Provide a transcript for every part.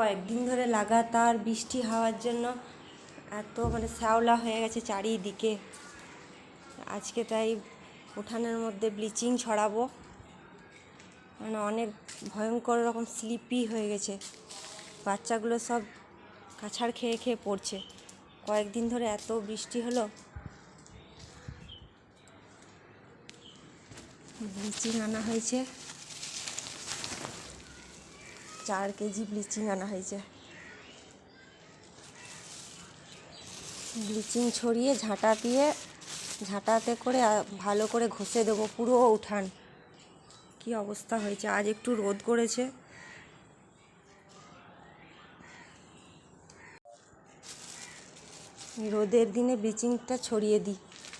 কয়েকদিন ধরে লাগাতার বৃষ্টি হওয়ার জন্য এত মানে শ্যাওলা হয়ে গেছে চারিদিকে। আজকে তাই উঠানের মধ্যে ব্লিচিং ছড়াবো। মানে অনেক ভয়ঙ্কর রকম স্লিপি হয়ে গেছে। বাচ্চাগুলো সব কাছাড় খেয়ে খেয়ে পড়ছে। কয়েকদিন ধরে এত বৃষ্টি হলো। ব্লিচিং আনা হয়েছে। চার কেজি ব্লিচিং আনা হয়েছে। ব্লিচিং ছড়িয়ে ঝাঁটা দিয়ে, ঝাঁটাতে করে ভালো করে ঘষে দেবো পুরো উঠান। কি অবস্থা হয়েছে? আজ একটু রোদ করেছে। রোদের দিনে ব্লিচিংটা ছড়িয়ে দিই।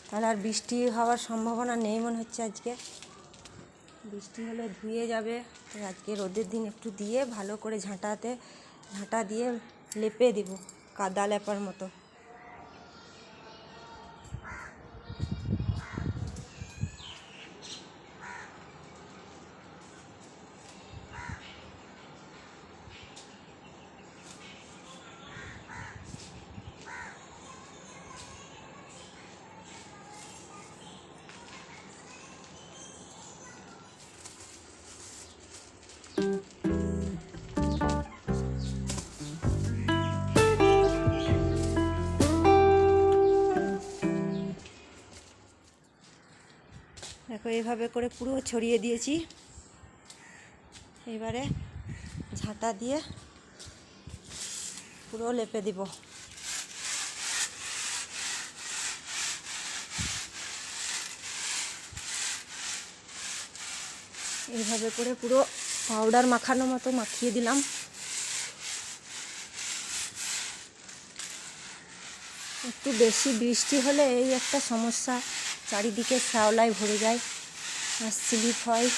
তাহলে আর বৃষ্টি হওয়ার সম্ভাবনা নেই মনে হচ্ছে আজকে। বৃষ্টি হলে ধুয়ে যাবে। আজকে রোদের দিন একটু দিয়ে ভালো করে ঝাঁটাতে, ঝাঁটা দিয়ে লেপে দেবো, কাদা লেপার মতো। দেখো এইভাবে করে পুরো ছড়িয়ে দিয়েছি। এবারে ঝাঁটা দিয়ে পুরো লেপে দিব। এইভাবে করে পুরো পাউডার মাখানো মতো মাখিয়ে দিলাম। একটু বেশি বৃষ্টি হলে এই একটা সমস্যা। চারিদিকে শ্যাওলায় ভরে যায় আর স্লিপ হয়।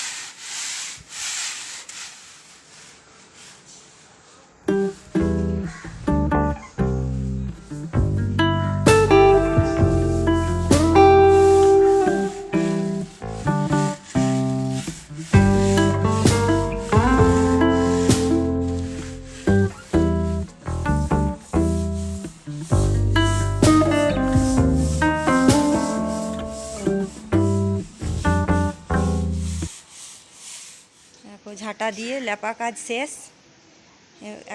ঝাঁটা দিয়ে লেপা কাজ শেষ।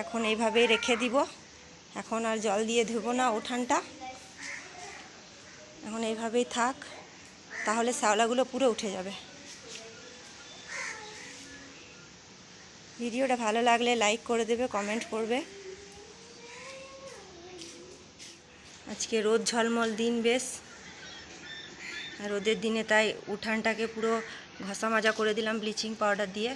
এখন এইভাবেই রেখে দিব। এখন আর জল দিয়ে ধুবো না উঠানটা। এখন এইভাবেই থাক, তাহলে শ্যাওলাগুলো পুরো উঠে যাবে। ভিডিওটা ভালো লাগলে লাইক করে দেবে, কমেন্ট করবে। আজকে রোদ ঝলমল দিন বেশ। রোদের দিনে তাই উঠানটাকে পুরো ঘষা মাজা করে দিলাম ব্লিচিং পাউডার দিয়ে।